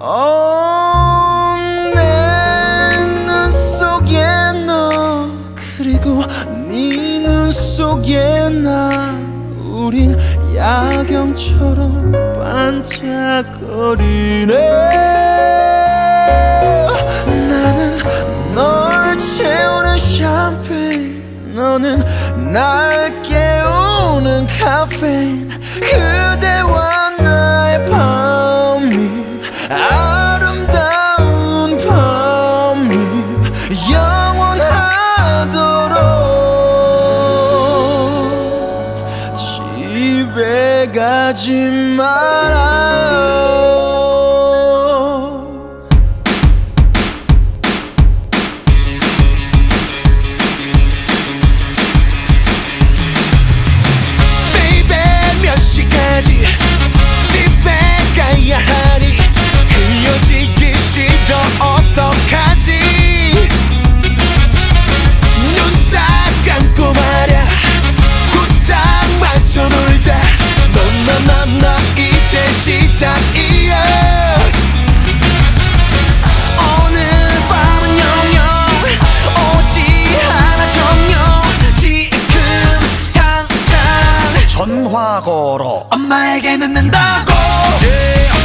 어, 내눈 속에 너 그리고 네 눈 속에 나 우린 야경처럼 반짝거리네. 나는 널 채우는 샴페인 너는 날 깨우는 카페인 그대 가지 말아요 전화걸어 엄마에게 늦는다고 yeah.